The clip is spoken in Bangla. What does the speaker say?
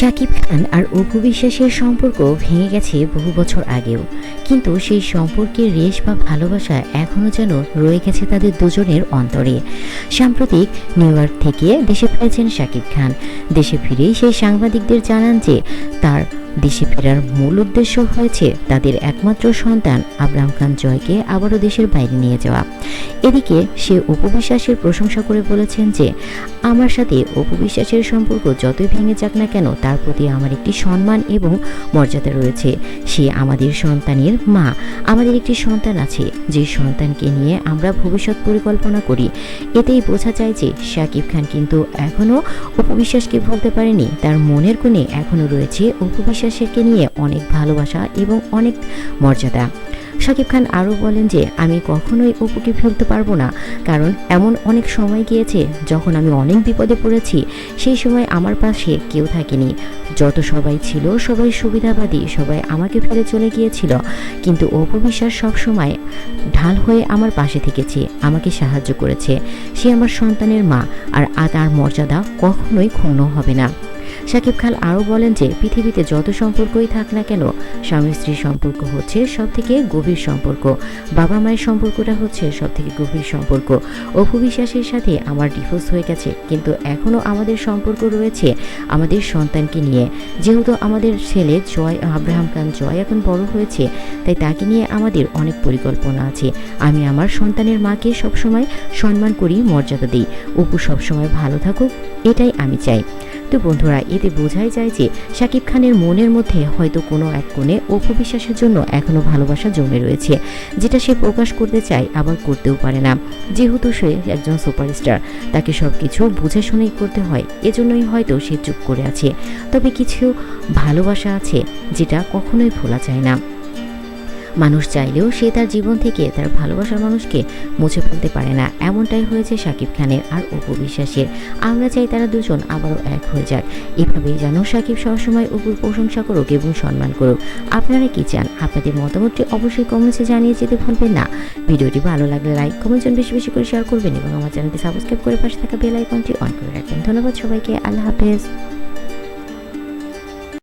শাকিব খান আর অপু বিশ্বাসের সম্পর্ক ভেঙে গেছে বহু বছর আগেও। কিন্তু সেই সম্পর্কের রেশ বা ভালোবাসা এখনও যেন রয়ে গেছে তাদের দুজনের অন্তরে। সাম্প্রতিক নিউ থেকে দেশে ফিরেছেন শাকিব খান। দেশে ফিরেই সেই সাংবাদিকদের জানান যে, তার দেশে ফেরার মূল উদ্দেশ্য হয়েছে তাদের একমাত্র সন্তান আব্রাহাম খান জয়কে আবারও দেশের বাইরে নিয়ে যাওয়া। এদিকে সে উপবিশ্বাসের প্রশংসা করে বলেছেন যে, আমার সাথে উপবিশ্বাসের সম্পর্ক যতই ভেঙে যাক না কেন, তার প্রতি আমার একটি সম্মান এবং মর্যাদা রয়েছে। সে আমাদের সন্তানের মা। আমাদের একটি সন্তান আছে, যে সন্তানকে নিয়ে আমরা ভবিষ্যৎ পরিকল্পনা করি। এতেই বোঝা যায় যে, শাকিব খান কিন্তু এখনও উপবিশ্বাসকে ভুলতে পারেনি। তার মনের কোণে এখনও রয়েছে উপবিশ্বাসকে নিয়ে অনেক ভালোবাসা এবং অনেক মর্যাদা। শাকিব খান আরও বলেন যে, আমি কখনোই অপুকে ফেলতে পারব না। কারণ এমন অনেক সময় গিয়েছে যখন আমি অনেক বিপদে পড়েছি। সেই সময় আমার পাশে কেউ থাকেনি। যত সবাই ছিল সবাই সুবিধাবাদী, সবাই আমাকে ফেলে চলে গিয়েছিল। কিন্তু অপু বিশ্বাস সবসময় ঢাল হয়ে আমার পাশে থেকেছে, আমাকে সাহায্য করেছে। সে আমার সন্তানের মা, আর তার মর্যাদা কখনোই ক্ষুণ্ণ হবে না। শাকিব খান আরও বলেন যে, পৃথিবীতে যত সম্পর্কই থাক না কেন, স্বামী স্ত্রীর সম্পর্ক হচ্ছে সব থেকে গভীর সম্পর্ক। বাবা মায়ের সম্পর্কটা হচ্ছে সব থেকে গভীর সম্পর্ক। অপু বিশ্বাসের সাথে আমার ডিভোর্স হয়ে গেছে, কিন্তু এখনও আমাদের সম্পর্ক রয়েছে আমাদের সন্তানকে নিয়ে। যেহেতু আমাদের ছেলে জয়, আব্রাহাম খান জয় এখন বড় হয়েছে, তাই তাকে নিয়ে আমাদের অনেক পরিকল্পনা আছে। আমি আমার সন্তানের মাকে সবসময় সম্মান করি, মর্যাদা দিই। অপু সবসময় ভালো থাকুক, এটাই আমি চাই। তো বন্ধুরা, এতে বোঝাই যায় যে শাকিব খানের মনের মধ্যে হয়তো কোনো এক কোণে অপু বিশ্বাসের জন্য এখনও ভালোবাসা জমে রয়েছে, যেটা সে প্রকাশ করতে চায় আবার করতেও পারে না। যেহেতু সে একজন সুপারস্টার, তাকে সব কিছু বুঝে শুনেই করতে হয়, এজন্যই হয়তো সে চুপ করে আছে। তবে কিছু ভালোবাসা আছে, যেটা কখনোই ভোলা যায় না। মানুষ চাইলেও সে তার জীবন থেকে তার ভালোবাসার মানুষকে মুছে ফেলতে পারে না। এমনটাই হয়েছে শাকিব খানের আর অপু বিশ্বাসের। আমরা চাই তারা দুজন আবারও এক হয়ে যাক। এভাবেই যেন শাকিব সবসময় অপুর প্রশংসা করুক এবং সম্মান করুক। আপনারা কি চান? আপনাদের মতামতটি অবশ্যই কমেন্টসে জানিয়ে যেতে ভুলবেন না। ভিডিওটি ভালো লাগলে লাইক কমেন্ট বেশি বেশি করে শেয়ার করবেন এবং আমার চ্যানেলটি সাবস্ক্রাইব করে পাশে থাকা বেল আইকনটি অন করে রাখবেন। ধন্যবাদ সবাইকে। আল্লাহ হাফেজ।